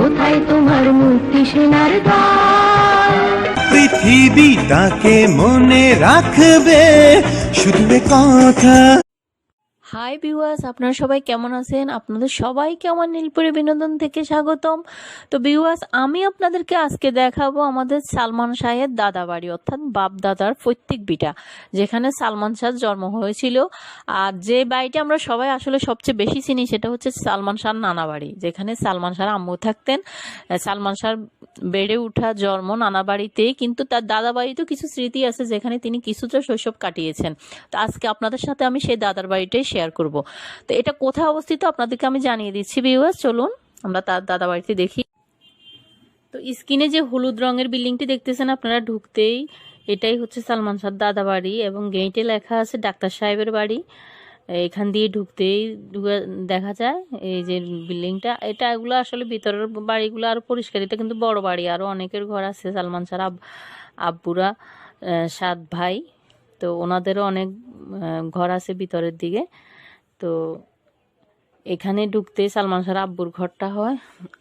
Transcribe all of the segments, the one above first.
কোথায় তোমার মুক্তি সেনার পৃথিবী তাকে মনে রাখবে শুধু কথা। হাই ভিউয়ার্স আপনারা সবাই কেমন আছেন? আপনাদের সবাইকে আমার নীলপুরি বিনোদন থেকে স্বাগতম। তো ভিউয়ার্স আমি আপনাদেরকে আজকে দেখাবো আমাদের সালমান শাহের দাদা বাড়ি অর্থাৎ বাপ দাদার পৈতৃক বিটা, যেখানে সালমান শাহ জন্ম হয়েছিল। আর যে বাড়িটা আমরা সবাই আসলে সবচেয়ে বেশি চিনি, সেটা হচ্ছে সালমান শাহর নানা বাড়ি যেখানে সালমান শাহর আম্মু থাকতেন। সালমান শাহর বেড়ে ওঠা জন্ম নানা বাড়িতেই, কিন্তু তার দাদা বাড়িতেও কিছু স্মৃতি আছে যেখানে তিনি কিছুটা শৈশব কাটিয়েছেন। তো আজকে আপনাদের সাথে আমি সেই দাদার বাড়িটাই শেয়ার করব। তো এটা কোথায় অবস্থিত আপনাদেরকে আমি জানিয়ে দিচ্ছি ভিউয়ার্স চলুন আমরা তার দাদা বাড়িতে দেখি। তো স্ক্রিনে যে হলুদ রঙের বিল্ডিংটি দেখতেছেন আপনারা, ঢুকতেই এটাই হচ্ছে সালমান শাহ দাদা বাড়ি এবং গেইটে লেখা আছে ডাক্তার সাহেবের বাড়ি। এখান দিয়ে ঢুকতেই ঢুকে- দেখা যায়, এই যে বিল্ডিংটা এটা এগুলো আসলে ভিতরের বাড়িগুলো আরও পরিষ্কার। এটা কিন্তু বড় বাড়ি আরও অনেকের ঘর আছে, সালমান শাহ আব, আব্বুরা সাত ভাই। তো ওনাদেরও অনেক ঘর আছে ভিতরের দিকে। তো এখানে ঢুকতে সালমান শাহর আব্বুর ঘরটা হয়,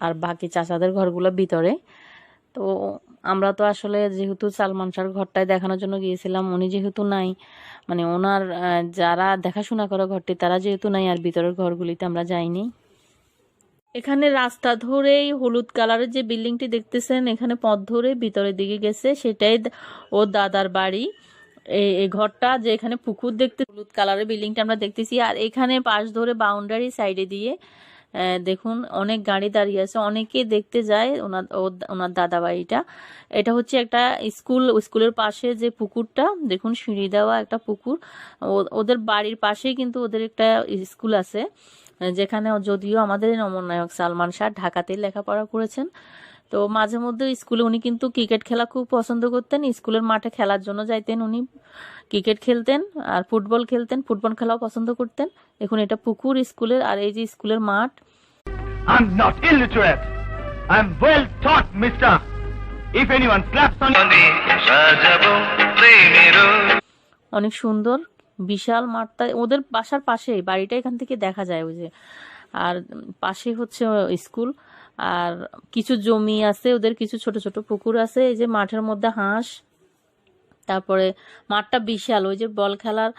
আর বাকি চাচাদের ঘরগুলো ভিতরে। তো আমরা তো আসলে যেহেতু সালমান শাহর ঘরটায় দেখানোর জন্য গিয়েছিলাম, উনি যেহেতু নাই মানে ওনার যারা দেখাশোনা করে ঘরটি, তারা যেহেতু নাই, আর ভিতরের ঘরগুলিতে আমরা যাইনি। এখানে রাস্তা ধরেই হলুদ কালারের যে বিল্ডিংটি দেখতেছেন, এখানে পথ ধরে ভিতরের দিকে গেছে, সেটাই ওর দাদার বাড়ি। এই ঘরটা যে এখানে পুকুর দেখতে হলুদ কালারের বিল্ডিংটা আমরা দেখতেছি, আর এখানে পাশ ধরে বাউন্ডারি সাইডে দিয়ে দেখুন, অনেক গাড়ি দাঁড়িয়ে আছে। অনেকে দেখতে যায় ওনার ওনার দাদা বাড়িটা এটা হচ্ছে একটা স্কুল, স্কুলের পাশে যে পুকুরটা, দেখুন, সিঁড়ি দেওয়া একটা পুকুর। ওদের বাড়ির পাশেই কিন্তু ওদের একটা স্কুল আছে, যেখানে যদিও আমাদের নমনায়ক সালমান শাহ ঢাকাতেই লেখাপড়া করেছেন। তো মাঝে মধ্যে স্কুলে উনি কিন্তু ক্রিকেট খেলা খুব পছন্দ করতেন। স্কুলের মাঠে খেলার জন্য যাইতেন উনি। ক্রিকেট খেলতেন আর ফুটবল খেলতেন ফুটবল খেলাও পছন্দ করতেন। দেখুন এটা পুকুর স্কুলের আর এই যে স্কুলের মাঠ। I'm not illiterate. I'm well taught, mister. If anyone claps on অনেক সুন্দর বিশাল মাঠটা। ওদের বাসার পাশেই বাড়িটা এখান থেকে দেখা যায় ওই যে। আর পাশে হচ্ছে স্কুল। আর কিছু জমি আছে, ওদের কিছু ছোট ছোট পুকুর আছে, এই যে মাঠের মধ্যে হাঁস, তারপরে মাঠটা বিশাল, ওই যে বল খেলার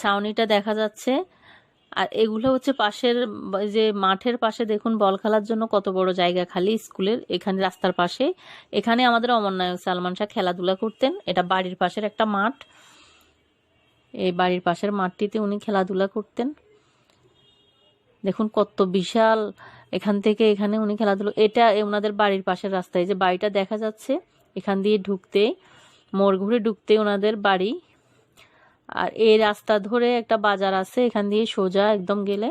ছাউনিটা দেখা যাচ্ছে। আর এগুলো হচ্ছে পাশের যে মাঠের পাশে দেখুন, বল খেলার জন্য কত বড় জায়গা খালি স্কুলের, এখানে রাস্তার পাশে। এখানে আমাদের অমর নায়ক সালমান শাহ খেলাধুলা করতেন, এটা বাড়ির পাশের একটা মাঠ। এই বাড়ির পাশের মাঠটিতে উনি খেলাধুলা করতেন। দেখুন কত বিশাল এখান থেকে এখানে উনি খেলাধুলো, এটা ওনাদের বাড়ির পাশের রাস্তায়, যে বাড়িটা দেখা যাচ্ছে, এখান দিয়ে ঢুকতে, মোড় ঘুরে ঢুকতে ওনাদের বাড়ি। আর এই রাস্তা ধরে একটা বাজার আছে, এখান দিয়ে সোজা একদম গেলে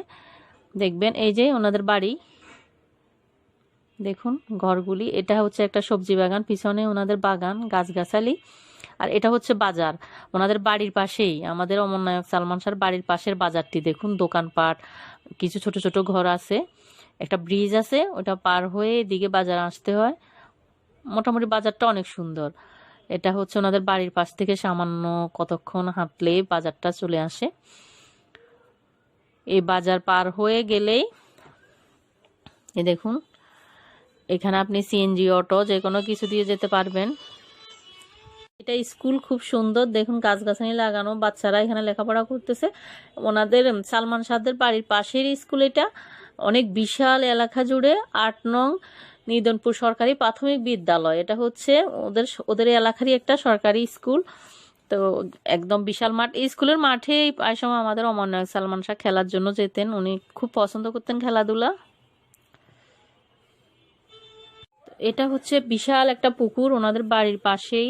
দেখবেন, এই যে ওনাদের বাড়ি। দেখুন ঘরগুলি, এটা হচ্ছে একটা সবজি বাগান, পিছনে ওনাদের বাগান, গাছগাছালি। আর এটা হচ্ছে বাজার ওনাদের বাড়ির পাশেই, আমাদের অমর নায়ক সালমান শাহর বাড়ির পাশের বাজারটি। দেখুন দোকানপাট, কিছু ছোট ছোট ঘর আছে। একটা ব্রিজ আছে, ওটা পার হয়ে এদিকে বাজার আসতে হয়। মোটামুটি বাজারটা অনেক সুন্দর। এটা হচ্ছে ওনাদের বাড়ির পাশ থেকে সামান্য কতক্ষণ হাঁটলে বাজারটা চলে আসে। এই বাজার পার হয়ে গেলেই, এ দেখুন, এখানে আপনি সিএনজি অটো যে কোনো কিছু দিয়ে যেতে পারবেন। এটা স্কুল খুব সুন্দর, দেখুন গাছগাছালি লাগানো, বাচ্চারা এখানে লেখাপড়া করতেছে। ওনাদের সালমান শাহদের বাড়ির পাশের স্কুল এটা। অনেক বিশাল এলাকা জুড়ে আট নং নিদনপুর সরকারি প্রাথমিক বিদ্যালয়। এটা হচ্ছে ওদের ওদের এলাকারই একটা সরকারি স্কুল। তো একদম বিশাল মাঠ। এই স্কুলের মাঠে প্রায় সময় আমাদের অমর নায়ক সালমান শাহ খেলার জন্য যেতেন। উনি খুব পছন্দ করতেন খেলাধুলা। এটা হচ্ছে বিশাল একটা পুকুর। ওনাদের বাড়ির পাশেই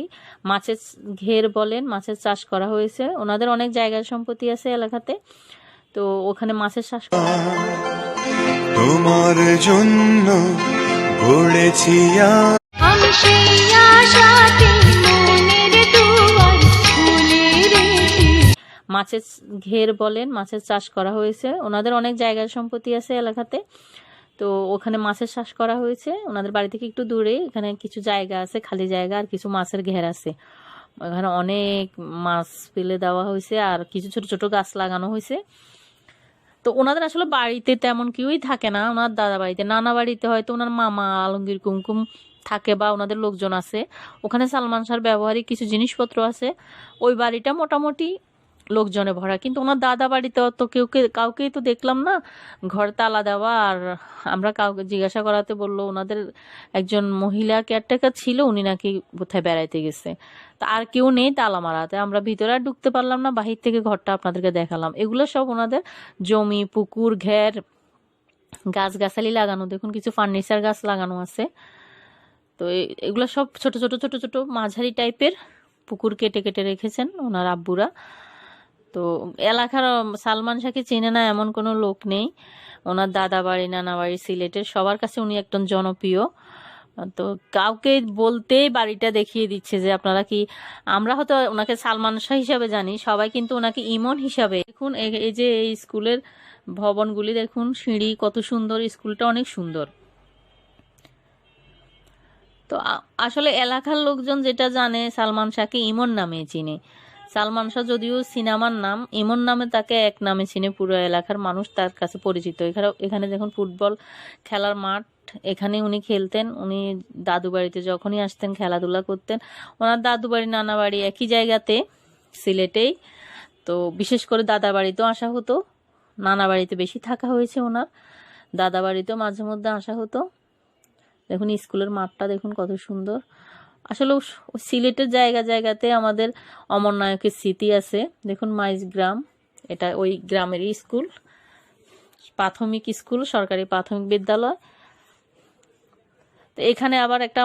মাছের ঘের বলেন, মাছের চাষ করা হয়েছে। ওনাদের অনেক জায়গা সম্পত্তি আছে এলাকাতে। তো ওখানে মাছের চাষ করা। তোমার জন্য গড়েছি আমি সেই আশাতে মাছের ঘের বলেন মাছের চাষ করা হয়েছে। ওনাদের অনেক জায়গা সম্পত্তি আছে এলাকাতে। তো ওখানে মাছের চাষ করা হয়েছে। ওনাদের বাড়ি থেকে একটু দূরে এখানে কিছু জায়গা আছে খালি জায়গা আর কিছু মাছের ঘের আছে। ওখানে অনেক মাছ ফেলে দেওয়া হয়েছে আর কিছু ছোট ছোট গাছ লাগানো হয়েছে। তো ওনাদের আসলে বাড়িতে তেমন কেউই থাকে না। ওনার দাদা বাড়িতে, নানা বাড়িতে হয়তো ওনার মামা আলমগীর কুমকুম থাকে বা ওনাদের লোকজন আছে। ওখানে সালমান শাহর ব্যবহারিক কিছু জিনিসপত্র আছে। ওই বাড়িটা মোটামুটি লোকজনে ভরা। কিন্তু ওনার দাদা বাড়িতে অত কেউ কাউকেই তো দেখলাম না। ঘর তালা দেওয়া আর আমরা কাউকে জিজ্ঞাসা করাতে বলল ওনাদের একজন মহিলা কেয়ারটেকার ছিল, উনি নাকি কোথায় বেড়াইতে গেছে। তা আর কেউ নেই তালা মারাতে। আমরা ভিতরে আর ঢুকতে পারলাম না, বাহির থেকে ঘরটা আপনাদেরকে দেখালাম। এগুলো সব ওনাদের জমি, পুকুর, ঘের, গাছগাছালি লাগানো। দেখুন, কিছু ফার্নিচার গাছ লাগানো আছে। তো এগুলো সব ছোট ছোট ছোট ছোট মাঝারি টাইপের পুকুর কেটে কেটে রেখেছেন ওনার আব্বুরা। তো এলাকার সালমান শাহকে চেনে না এমন কোনো লোক নেই। ওনার দাদা বাড়ি নানা বাড়ি সিলেটের সবার কাছে উনি একজন জনপ্রিয়। তো কাউকে বলতেই বাড়িটা দেখিয়ে দিচ্ছে যে আপনারা কি, আমরা হয়তো ওনাকে সালমান শাহ হিসাবে জানি, সবাই কিন্তু ওনাকে ইমন হিসাবে। দেখুন এই- এই যে এই স্কুলের ভবনগুলি দেখুন, সিঁড়ি, কত সুন্দর, স্কুলটা অনেক সুন্দর। তো আসলে এলাকার লোকজন যেটা জানে, সালমান শাহকে ইমন নামে চিনে। সালমান শাহ যদিও সিনেমার নাম ইমন নামে তাকে এক নামে চিনে পুরো এলাকার মানুষ তার কাছে পরিচিত। এখানে এখানে দেখুন ফুটবল খেলার মাঠ, এখানে উনি খেলতেন, উনি দাদু বাড়িতে যখনই আসতেন, খেলাধুলা করতেন। ওনার দাদু বাড়ি নানা বাড়ি একই জায়গাতে, সিলেটেই। তো বিশেষ করে দাদা বাড়িতেও আসা হতো। নানা বাড়িতে বেশি থাকা হয়েছে ওনার। দাদা বাড়িতেও মাঝে মধ্যে আসা হতো। দেখুন, স্কুলের মাঠটা দেখুন কত সুন্দর। আসলে সিলেটের জায়গা জায়গাতে আমাদের অমর নায়কের স্মৃতি আছে। দেখুন মাইজ গ্রাম এটা ওই গ্রামেরই স্কুল। প্রাথমিক স্কুল সরকারি প্রাথমিক বিদ্যালয়। তো এখানে আবার একটা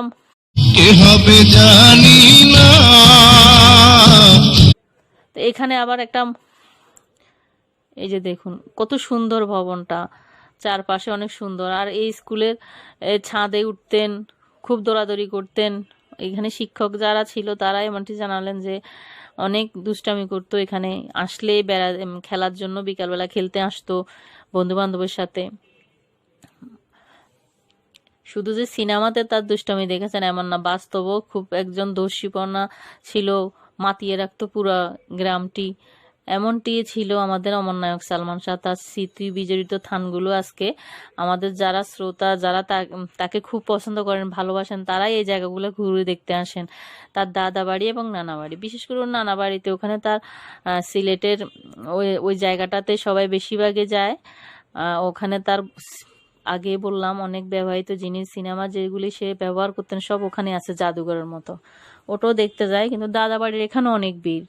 তো এখানে আবার একটা এই যে দেখুন কত সুন্দর ভবনটা। চারপাশে অনেক সুন্দর। আর এই স্কুলের ছাদে উঠতেন খুব দৌড়াদৌড়ি করতেন। এখানে শিক্ষক যারা ছিল তারা এমনটি জানালেন যে অনেক দুষ্টামি করতো এখানে আসলে বেড়া খেলার জন্য বিকালবেলা খেলতে আসতো বন্ধু বান্ধবের সাথে। শুধু যে সিনেমাতে তার দুষ্টামি দেখেছেন এমন না, বাস্তবও খুব একজন দোষীপনা ছিল, মাতিয়ে রাখতো পুরা গ্রামটি। এমনটি ছিল আমাদের অমর নায়ক সালমান শাহ, তার স্মৃতি বিজড়িত থানগুলো আজকে আমাদের যারা শ্রোতা, যারা তাকে খুব পছন্দ করেন, ভালোবাসেন, তারাই এই জায়গাগুলো ঘুরে দেখতে আসেন। তার দাদা বাড়ি এবং নানা বাড়ি বিশেষ করে নানা বাড়িতে ওখানে তার সিলেটের ওই ওই জায়গাটাতে সবাই বেশিরভাগে যায়। ওখানে তার আগে বললাম, অনেক ব্যবহৃত জিনিস সিনেমা যেগুলি সে ব্যবহার করতেন সব ওখানে আছে, জাদুঘরের মতো। ওটাও দেখতে যায়, কিন্তু দাদা বাড়ির এখানে অনেক ভিড়।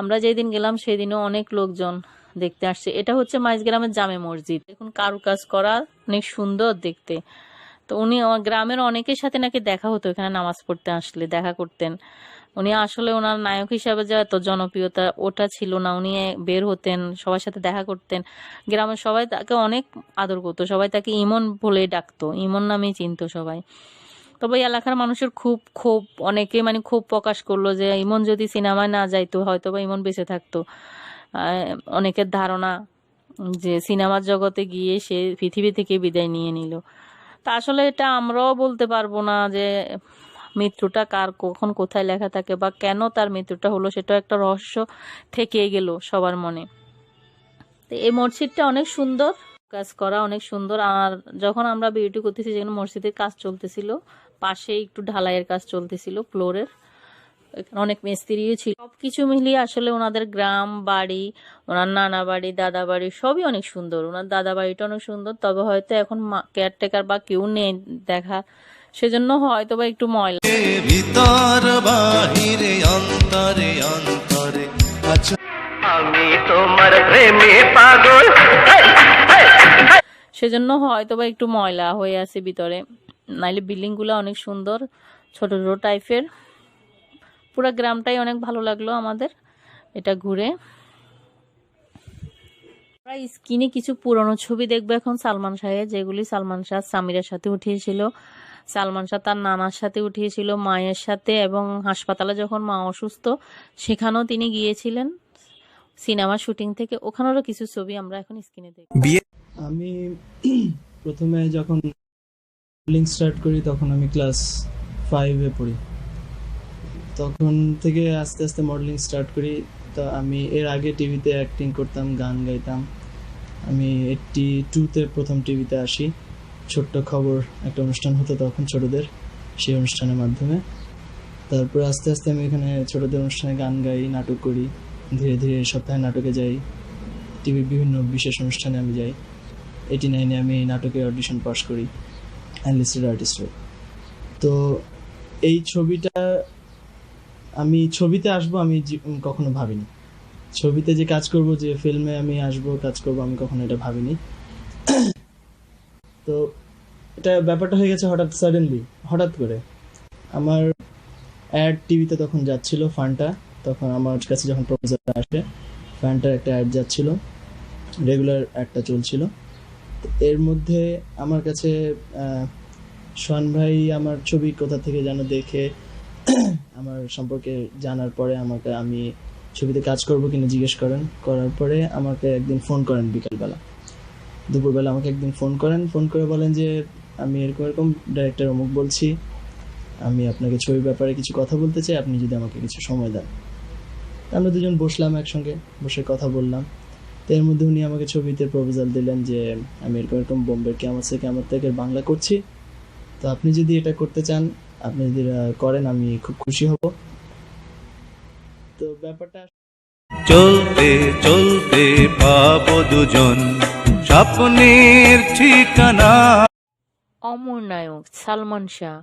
আমরা যেদিন গেলাম সেদিনও অনেক লোকজন দেখতে আসছে। এটা হচ্ছে মাইজগ্রামের জামে মসজিদ। দেখুন কারুকাজ করা, অনেক সুন্দর দেখতে। তো উনি গ্রামের অনেকের সাথে নাকি দেখা হতো, এখানে নামাজ পড়তে আসলে, দেখা করতেন। উনি আসলে ওনার নায়ক হিসাবে যে এত জনপ্রিয়তা, ওটা ছিল না। উনি বের হতেন, সবার সাথে দেখা করতেন। গ্রামের সবাই তাকে অনেক আদর করতো, সবাই তাকে ইমন বলে ডাকতো, ইমন নামেই চিনতো সবাই। তবে এলাকার মানুষের খুব ক্ষোভ অনেকে মানে ক্ষোভ প্রকাশ করল যে ইমন যদি সিনেমায় না যাইতো হয়তো বা ইমন বেঁচে থাকতো। অনেকের ধারণা যে সিনেমার জগতে গিয়ে সে পৃথিবী থেকে বিদায় নিয়ে নিল। তা আসলে এটা আমরাও বলতে পারব না যে মৃত্যুটা কার, কখন কোথায় লেখা থাকে বা কেন তার মৃত্যুটা হলো সেটা একটা রহস্য থেকে গেল সবার মনে। তো এই মসজিদটা অনেক সুন্দর, কাজ করা অনেক সুন্দর। আর যখন আমরা বিউটি করতেছি, যেখানে মসজিদের কাজ চলতেছিল পাশে একটু ঢালাইয়ের কাজ চলতেছিল ফ্লোরের। এখানে অনেক মিস্ত্রিও ছিল। সব কিছু মিলিয়ে আসলে ওনাদের গ্রাম বাড়ি ওনার নানা বাড়ি দাদা বাড়ি সবই অনেক সুন্দর। ওনার দাদা বাড়িটা অনেক সুন্দর তবে হয়তো এখন কেয়ারটেকার বা কেউ নেই দেখা। সেজন্য হয়তো বা একটু ময়লা। ভিতর বাহিরে অন্তরে অন্তরে আমি তোমার প্রেমে পাগল। সেজন্য হয়তো বা একটু ময়লা হয়ে আছে ভিতরে। নাইলে বিল্ডিংগুলো অনেক সুন্দর ছোট ছোট টাইপের। পুরো গ্রামটাই অনেক ভালো লাগল আমাদের এটা ঘুরে। আমরা স্ক্রিনে কিছু পুরনো ছবি দেখব এখন সালমান শাহের যেগুলি সালমান শাহ সামিরের সাথে উঠিয়েছিল। সালমান শাহ তার নানার সাথে উঠিয়েছিল মায়ের সাথে এবং হাসপাতালে যখন মা অসুস্থ সেখানেও তিনি গিয়েছিলেন সিনেমা শুটিং থেকে। ওখানেরও কিছু ছবি আমরা এখন স্ক্রিনে দেখব। বিয়ে আমি প্রথমে যখন মডেলিং স্টার্ট করি, তখন আমি ক্লাস ফাইভে পড়ি। তখন থেকে আস্তে আস্তে মডেলিং স্টার্ট করি। তো আমি এর আগে টিভিতে অ্যাক্টিং করতাম, গান গাইতাম। আমি এইটটি টুতে প্রথম টিভিতে আসি। ছোট্ট খবর, একটা অনুষ্ঠান হতো তখন ছোটদের, সেই অনুষ্ঠানের মাধ্যমে। তারপর আস্তে আস্তে আমি এখানে ছোটদের অনুষ্ঠানে গান গাই, নাটক করি। ধীরে ধীরে সপ্তাহে নাটকে যাই। টিভির বিভিন্ন বিশেষ অনুষ্ঠানে আমি যাই। এইটি নাইনে আমি নাটকে অডিশন পাস করি। অ্যানলিস্টেড আর্টিস্ট হই তো এই ছবিটা আমি, ছবিতে আসব আমি কখনো ভাবিনি। ছবিতে যে কাজ করব, যে ফিল্মে আমি আসব, কাজ করব, আমি কখনো এটা ভাবিনি। তো এটা ব্যাপারটা হয়ে গেছে হঠাৎ সাডেনলি হঠাৎ করে। আমার অ্যাড টিভিতে তখন যাচ্ছিল ফানটা তখন আমার কাছে যখন প্রপোজাল আসে ফ্যানটার একটা অ্যাড যাচ্ছিল রেগুলার অ্যাডটা চলছিল। এর মধ্যে আমার কাছে সোহান ভাই আমার ছবি কোথা থেকে যেন দেখে আমার সম্পর্কে জানার পরে আমাকে আমি ছবিতে কাজ করব কিনা জিজ্ঞেস করেন, করার পরে আমাকে একদিন ফোন করেন বিকালবেলা। দুপুরবেলা আমাকে একদিন ফোন করেন ফোন করে বলেন যে, আমি এরকম এরকম ডাইরেক্টর অমুক বলছি, আমি আপনাকে ছবির ব্যাপারে কিছু কথা বলতে চাই, আপনি যদি আমাকে কিছু সময় দেন। আমরা দুজন বসলাম একসঙ্গে, বসে কথা বললাম। তো এর মধ্যে উনি আমাকে ছবিতে প্রপোজাল দিলেন যে, আমি এরকম এরকম বোম্বের থেকে কেমন থেকে বাংলা করছি তো আপনি যদি এটা করতে চান আপনি যদি করেন আমি খুব খুশি হব। তো ব্যাপারটা চলতে চলতে পাবো দুজন। স্বপ্নের ঠিকানা। অমর নায়ক সালমান শাহ।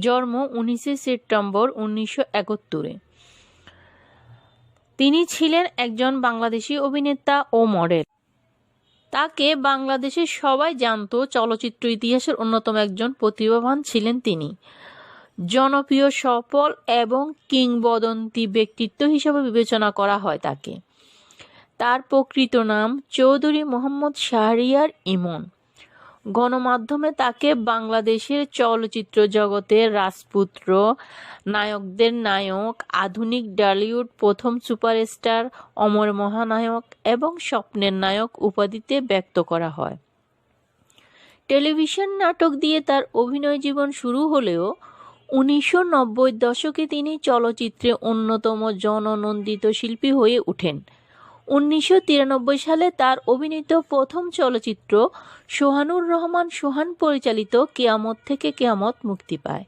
জন্ম উনিশে সেপ্টেম্বর উনিশশো একাত্তরে। তিনি ছিলেন একজন বাংলাদেশি অভিনেতা ও মডেল। তাকে বাংলাদেশের সবাই জানত, চলচ্চিত্র ইতিহাসের অন্যতম একজন প্রতিভাবান ছিলেন তিনি। জনপ্রিয়, সফল এবং কিংবদন্তি ব্যক্তিত্ব হিসেবে বিবেচনা করা হয় তাকে। তার প্রকৃত নাম চৌধুরী মোহাম্মদ শাহরিয়ার ইমন। গণমাধ্যমে তাকে বাংলাদেশের চলচ্চিত্র জগতের রাজপুত্র, নায়কদের নায়ক, আধুনিক ডালিউড, প্রথম সুপারস্টার, অমর মহানায়ক এবং স্বপ্নের নায়ক উপাধিতে ব্যক্ত করা হয়। টেলিভিশন নাটক দিয়ে তার অভিনয় জীবন শুরু হলেও উনিশশো নব্বই দশকে তিনি চলচ্চিত্রে অন্যতম জননন্দিত শিল্পী হয়ে ওঠেন। উনিশশো তিরানব্বই সালে তার অভিনীত প্রথম চলচ্চিত্র সোহানুর রহমান সোহান পরিচালিত কেয়ামত থেকে কেয়ামত মুক্তি পায়।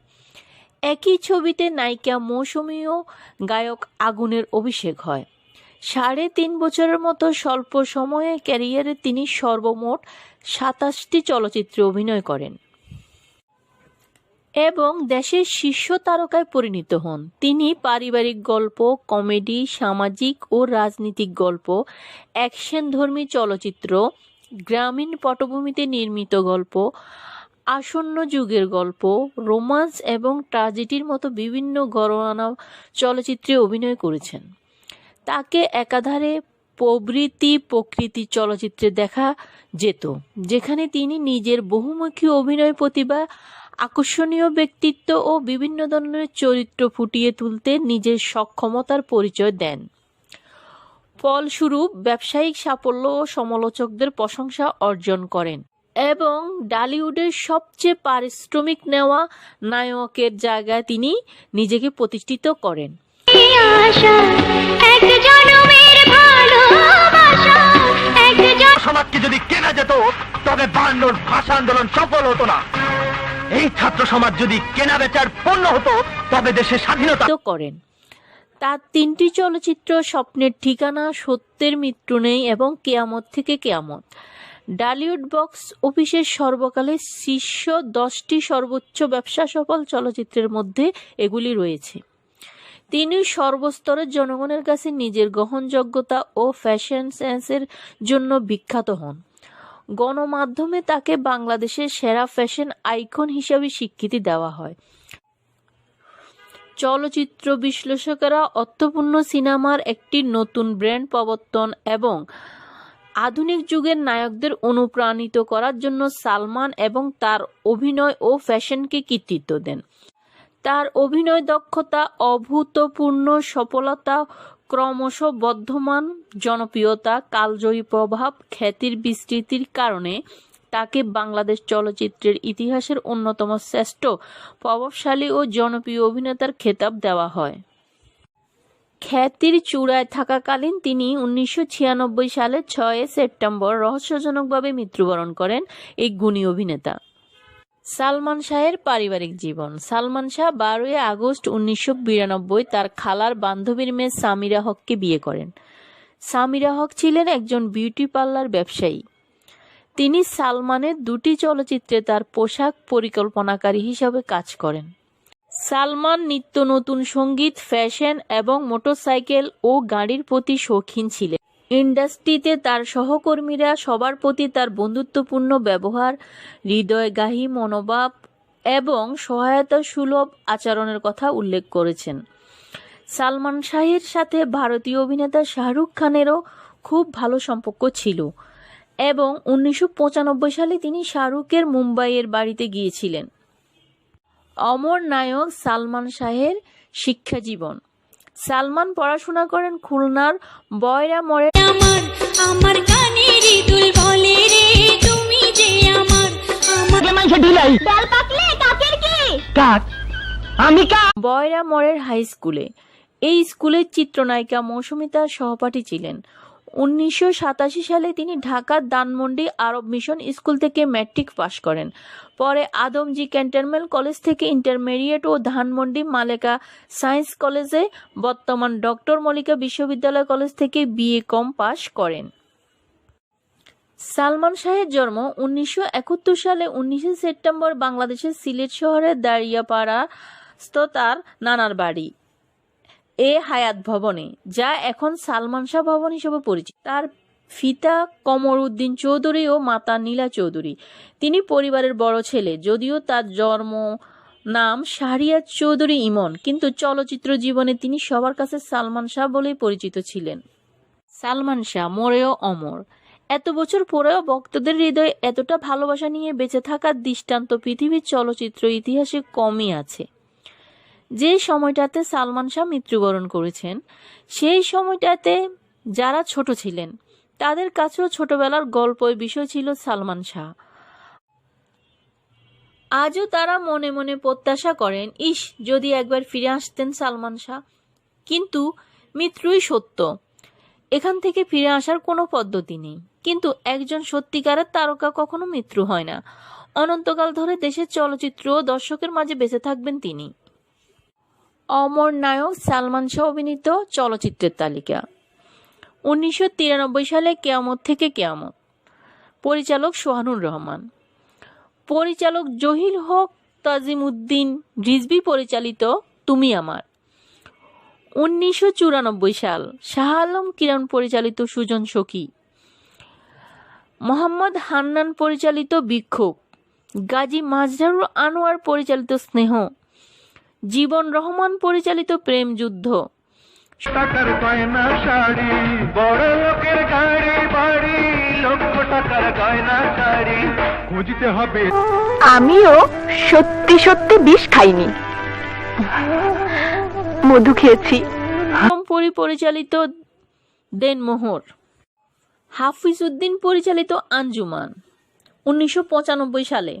একই ছবিতে নায়িকা মৌসুমী ও গায়ক আগুনের অভিষেক হয়। সাড়ে তিন বছরের মতো স্বল্প সময়ে ক্যারিয়ারে তিনি সর্বমোট সাতাশটি চলচ্চিত্রে অভিনয় করেন। এবং দেশের শীর্ষ তারকায় পরিণত হন। তিনি পারিবারিক গল্প, কমেডি, সামাজিক ও রাজনীতিক গল্প, অ্যাকশনধর্মী চলচ্চিত্র, গ্রামীণ পটভূমিতে নির্মিত গল্প, আসন্ন যুগের গল্প, রোমান্স এবং ট্রাজেডির মতো বিভিন্ন ঘরোয়ানা চলচ্চিত্রে অভিনয় করেছেন। তাকে একাধারে প্রবৃত্তি প্রকৃতি চলচ্চিত্রে দেখা যেত, যেখানে তিনি নিজের বহুমুখী অভিনয় প্রতিভা আকর্ষণীয় ব্যক্তিত্ব ও বিভিন্ন ধরনের চরিত্র ফুটিয়ে তুলতে নিজের সক্ষমতার পরিচয় দেন। ফলস্বরূপ ব্যবসায়িক সাফল্য ও সমালোচকদের প্রশংসা অর্জন করেন এবং ডালিউডের সবচেয়ে পারিশ্রমিক নেওয়া নায়কের জায়গায় তিনি নিজেকে প্রতিষ্ঠিত করেন। সমাজকে যদি কেনা যেত, তবে বান্নর ভাষা আন্দোলন সফল হতো না। এই ছাত্র সমাজ যদি কেনা বেচার পণ্য হতো, তবে দেশের স্বাধীনতা করেন। তার তিনটি চলচ্চিত্র স্বপ্নের ঠিকানা, সত্যের মৃত্যু নেই এবং কেয়ামত থেকে কেয়ামত। ডালিউড বক্স অফিসের সর্বকালের শীর্ষ দশটি সর্বোচ্চ ব্যবসা সফল চলচ্চিত্রের মধ্যে এগুলি রয়েছে। তিনি সর্বস্তরের জনগণের কাছে নিজের গ্রহণযোগ্যতা ও ফ্যাশন সেন্সের জন্য বিখ্যাত হন। গণমাধ্যমে তাকে বাংলাদেশের সেরা ফ্যাশন আইকন হিসেবে স্বীকৃতি দেওয়া হয়। চলচ্চিত্র বিশ্লেষকেরা অর্থপূর্ণ সিনেমার একটি নতুন ব্র্যান্ড প্রবর্তন এবং আধুনিক যুগের নায়কদের অনুপ্রাণিত করার জন্য সালমান এবং তার অভিনয় ও ফ্যাশনকে কৃতিত্ব দেন। তার অভিনয় দক্ষতা, অভূতপূর্ণ সফলতা ক্রমশ বর্ধমান জনপ্রিয়তা, কালজয়ী প্রভাব, খ্যাতির বিস্তৃতির কারণে তাকে বাংলাদেশ চলচ্চিত্রের ইতিহাসের অন্যতম শ্রেষ্ঠ, প্রভাবশালী ও জনপ্রিয় অভিনেতার খেতাব দেওয়া হয়। খ্যাতির চূড়ায় থাকাকালীন তিনি উনিশশো সালের ছয় সেপ্টেম্বর রহস্যজনকভাবে মৃত্যুবরণ করেন এই গুণী অভিনেতা। সালমান শাহের পারিবারিক জীবন। সালমান শাহ বারোই আগস্ট উনিশশো বিরানব্বই তার খালার বান্ধবীর মেয়ে সামিরা হককে বিয়ে করেন। সামিরা হক ছিলেন একজন বিউটি পার্লার ব্যবসায়ী। তিনি সালমানের দুটি চলচ্চিত্রে তার পোশাক পরিকল্পনাকারী হিসাবে কাজ করেন। সালমান নিত্য নতুন সংগীত, ফ্যাশন এবং মোটরসাইকেল ও গাড়ির প্রতি শৌখিন ছিলেন। ইন্ডাস্ট্রিতে তার সহকর্মীরা সবার প্রতি তার বন্ধুত্বপূর্ণ ব্যবহার, হৃদয়গাহী মনোভাব এবং সহায়তা সুলভ আচরণের কথা উল্লেখ করেছেন। সালমান শাহের সাথে ভারতীয় অভিনেতা শাহরুখ খানেরও খুব ভালো সম্পর্ক ছিল এবং উনিশশো পঁচানব্বই সালে তিনি শাহরুখের মুম্বাইয়ের বাড়িতে গিয়েছিলেন। অমর নায়ক সালমান শাহের শিক্ষা জীবন। সালমান পড়াশোনা করেন খুলনার বয়রা মরে আমার আমার কানের দুল বলে রে তুমি যে আমার আমার ঢিলাই? ডাল পাকলে কাকের কি? কাক? আমি কাক? বয়রা মরের হাই স্কুলে। এই স্কুলের চিত্রনায়িকা মৌসুমিতার সহপাঠী ছিলেন। উনিশশো সাতাশি সালে তিনি ঢাকার দানমন্ডি আরব মিশন স্কুল থেকে ম্যাট্রিক পাশ করেন। পরে আদমজি ক্যান্টনমেন্ট কলেজ থেকে ইন্টারমিডিয়েট ও ধানমন্ডি মালেকা সায়েন্স কলেজে বর্তমান ডক্টর মল্লিকা বিশ্ববিদ্যালয় কলেজ থেকে বিএ কম পাশ করেন। সালমান শাহের জন্ম উনিশশো একাত্তর সালে উনিশে সেপ্টেম্বর বাংলাদেশের সিলেট শহরের দাঁড়িয়াপাড়া তার নানার বাড়ি। এ হায়াত ভবনে, যা এখন সালমান শাহ ভবন হিসেবে পরিচিত। তার ফিতা কমর উদ্দিন চৌধুরী ও মাতা নীলা চৌধুরী। তিনি পরিবারের বড় ছেলে, যদিও তার জন্ম নাম শাহরিয়ার চৌধুরী ইমন, কিন্তু চলচ্চিত্র জীবনে তিনি সবার কাছে সালমান শাহ বলেই পরিচিত ছিলেন। সালমান শাহ মোরেও অমর। এত বছর পরেও ভক্তদের হৃদয়ে এতটা ভালোবাসা নিয়ে বেঁচে থাকার দৃষ্টান্ত পৃথিবীর চলচ্চিত্র ইতিহাসে কমই আছে। যে সময়টাতে সালমান শাহ মৃত্যুবরণ করেছেন, সেই সময়টাতে যারা ছোট ছিলেন, তাদের কাছেও ছোটবেলার গল্পের বিষয় ছিল সালমান শাহ। আজও তারা মনে মনে প্রত্যাশা করেন, ইস, যদি একবার ফিরে আসতেন সালমান শাহ। কিন্তু মৃত্যুই সত্য। এখান থেকে ফিরে আসার কোনো পদ্ধতি নেই। কিন্তু একজন সত্যিকারের তারকা কখনো মৃত্যু হয় না। অনন্তকাল ধরে দেশের চলচ্চিত্র ও দর্শকের মাঝে বেঁচে থাকবেন তিনি। অমর নায়ক সালমান শাহ অভিনীত চলচ্চিত্রের তালিকা। উনিশশো তিরানব্বই সালে কেয়ামত থেকে কেয়ামত। পরিচালক সোহানুর রহমান। পরিচালক জহির হক তাজিম উদ্দিন রিজবি পরিচালিত তুমি আমার। উনিশশো চুরানব্বই সাল শাহ আলম কিরণ পরিচালিত সুজন সখী। মোহাম্মদ হান্নান পরিচালিত বিক্ষোভ। গাজী মাজহারুল আনোয়ার পরিচালিত স্নেহ। জীবন রহমান পরিচালিত প্রেম যুদ্ধ। টাকার গয়না শাড়ি বড় লোকের গাড়ি বাড়ি লক্ষ টাকার গয়না শাড়ি খুঁজতে হবে। আমিও সত্যি সত্যি বিষ খাইনি। মধু খেয়েছি। পরি পরিচালিত দেনমোহর। হাফিজ উদ্দিন পরিচালিত আঞ্জুমান। উনিশশো পঁচানব্বই সালে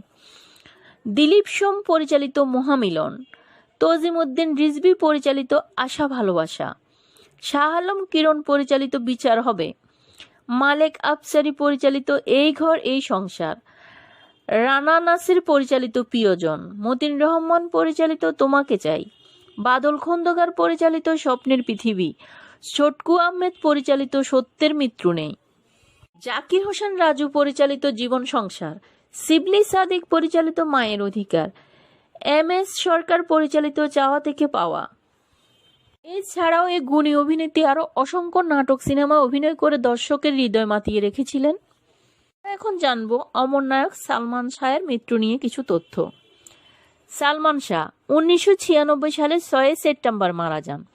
দিলীপ সোম পরিচালিত মহামিলন। তজিম উদ্দিন রিজবি পরিচালিত আশা ভালোবাসা। শাহ আলম কিরণ পরিচালিত বিচার হবে। মালেক আফসারি পরিচালিত এই ঘর, এই সংসার। রানা নাসির পরিচালিত প্রিয়জন। মতিন রহমান পরিচালিত তোমাকে চাই। বাদল খন্দকার পরিচালিত স্বপ্নের পৃথিবী। ছোটকু আহমেদ পরিচালিত সত্যের মৃত্যু নেই। জাকির হোসেন রাজু পরিচালিত জীবন সংসার। শিবলি সাদিক পরিচালিত মায়ের অধিকার। এম এস সরকার পরিচালিত চাওয়া থেকে পাওয়া। এছাড়াও এই গুণী অভিনেত্রী আরও অসংখ্য নাটক, সিনেমা অভিনয় করে দর্শকের হৃদয় মাতিয়ে রেখেছিলেন। এখন জানব অমর নায়ক সালমান শাহের মৃত্যু নিয়ে কিছু তথ্য। সালমান শাহ উনিশশো সালের ছয় সেপ্টেম্বর মারা যান।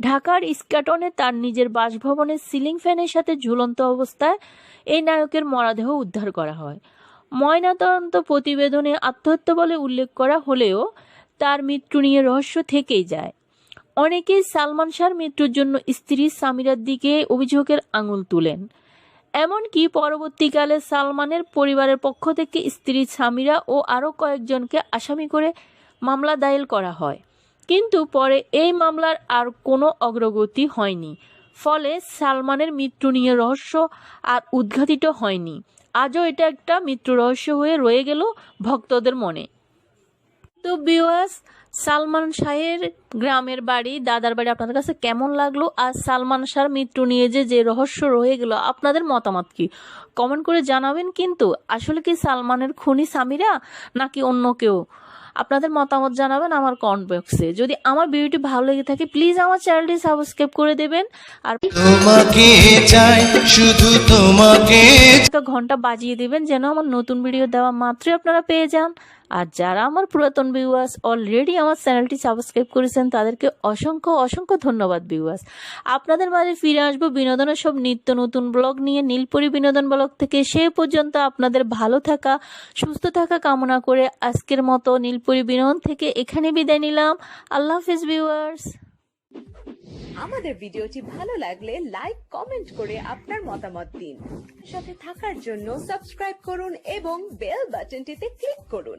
ঢাকার ইস্কাটনে তার নিজের বাসভবনের সিলিং ফ্যানের সাথে ঝুলন্ত অবস্থায় এই নায়কের মরাদেহ উদ্ধার করা হয়। ময়নাতদন্ত প্রতিবেদনে আত্মহত্যা বলে উল্লেখ করা হলেও তার মৃত্যু নিয়ে রহস্য থেকেই যায়। অনেকেই সালমান শাহর মৃত্যুর জন্য স্ত্রী সামিরার দিকে অভিযোগের আঙুল তুলেন। এমনকি পরবর্তীকালে সালমানের পরিবারের পক্ষ থেকে স্ত্রী সামিরা ও আরও কয়েকজনকে আসামি করে মামলা দায়ের করা হয়। কিন্তু পরে এই মামলার আর কোনো অগ্রগতি হয়নি। ফলে সালমানের মৃত্যু নিয়ে রহস্য আর উদ্ঘাটিত হয়নি। আজও এটা একটা মৃত্যু রহস্য হয়ে রয়ে গেল ভক্তদের মনে। তো বিওয়াস সালমান শাহের গ্রামের বাড়ি, দাদার বাড়ি আপনাদের কাছে কেমন লাগল? আর সালমান শাহর মৃত্যু নিয়ে যে যে রহস্য রয়ে গেল, আপনাদের মতামত কি? কমেন্ট করে জানাবেন, কিন্তু আসলে কি সালমানের খুনি সামিরা নাকি অন্য কেউ? আপনাদের মতামত জানাবেন আমার কমেন্ট বক্সে যদি আমার ভিডিওটি ভালো লেগে থাকে প্লিজ আমার চ্যানেলটি সাবস্ক্রাইব করে দেবেন। আর তোমাকে চাই শুধু তোমাকে ঘণ্টা বাজিয়ে দিবেন যেন আমার নতুন ভিডিও দেওয়া মাত্রই আপনারা পেয়ে যান। আর যারা আমার পুরাতন ভিউয়ার্স অলরেডি আমার চ্যানেলটি সাবস্ক্রাইব করেছেন, তাদেরকে অসংখ্য অসংখ্য ধন্যবাদ ভিউয়ার্স আপনাদের মাঝে ফিরে আসব বিনোদনের সব নিত্য নতুন ব্লগ নিয়ে, নীলপরি বিনোদন ব্লগ থেকে। সে পর্যন্ত আপনাদের ভালো থাকা, সুস্থ থাকা কামনা করে আজকের মতো নীলপরি বিনোদন থেকে এখানে বিদায় নিলাম। আল্লাহ হাফিজ ভিউয়ার্স আমাদের ভিডিওটি ভালো লাগলে লাইক কমেন্ট করে আপনার মতামত দিন। সাথে থাকার জন্য সাবস্ক্রাইব করুন এবং বেল বাটনটিতে ক্লিক করুন।